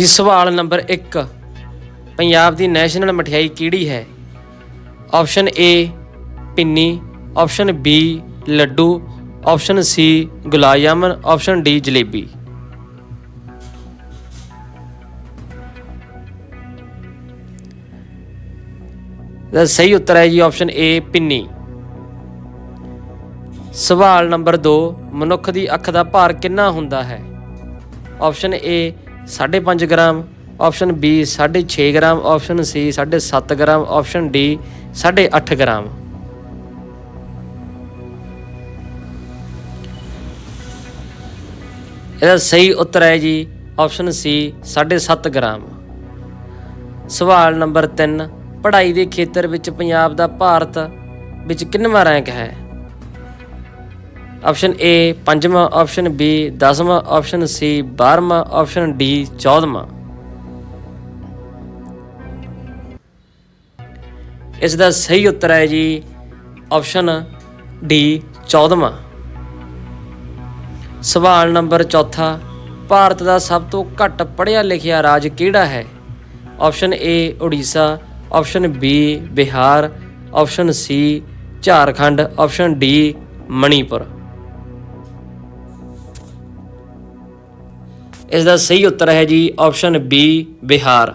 ਜੀ, ਸਵਾਲ ਨੰਬਰ 1 ਪੰਜਾਬ ਦੀ ਨੈਸ਼ਨਲ ਮਠਿਆਈ ਕਿਹੜੀ ਹੈ? Option A, pinni, option B, laddoo, option C, gulab jamun, option D, jalebi. ਦਾ ਸਹੀ ਉੱਤਰ ਹੈ ਜੀ, ਆਪਸ਼ਨ A, ਪਿੰਨੀ। ਸਵਾਲ ਨੰਬਰ 2 ਮਨੁੱਖ ਦੀ ਅੱਖ ਦਾ ਭਾਰ ਕਿੰਨਾ ਹੁੰਦਾ ਹੈ? Option A 5.5 gram option B 6.5 gram option C 7.5 gram option D 8.5 gram. ਇਹਦਾ ਸਹੀ ਉੱਤਰ ਹੈ ਜੀ ਆਪਸ਼ਨ C 7.5 ਗ੍ਰਾਮ। ਸਵਾਲ ਨੰਬਰ 3 ਪੜ੍ਹਾਈ ਦੇ ਖੇਤਰ ਵਿੱਚ ਪੰਜਾਬ ਦਾ ਭਾਰਤ ਵਿੱਚ ਕਿੰਨਵਾਂ ਰੈਂਕ ਹੈ? ਆਪਸ਼ਨ A ਪੰਜਵਾਂ, ਆਪਸ਼ਨ B 10ਵਾਂ ਆਪਸ਼ਨ C 12ਵਾਂ ਆਪਸ਼ਨ D 14ਵਾਂ ਇਸ ਦਾ ਸਹੀ ਉੱਤਰ ਹੈ ਜੀ ਆਪਸ਼ਨ D 14ਵਾਂ ਸਵਾਲ ਨੰਬਰ 4 ਭਾਰਤ ਦਾ ਸਭ ਤੋਂ ਘੱਟ ਪੜ੍ਹਿਆ ਲਿਖਿਆ ਰਾਜ ਕਿਹੜਾ ਹੈ? Option A Orissa, option B Bihar, option C Jharkhand, option D Manipur. ਇਸ ਦਾ ਸਹੀ ਉੱਤਰ ਹੈ ਜੀ ਆਪਸ਼ਨ ਬੀ ਬਿਹਾਰ।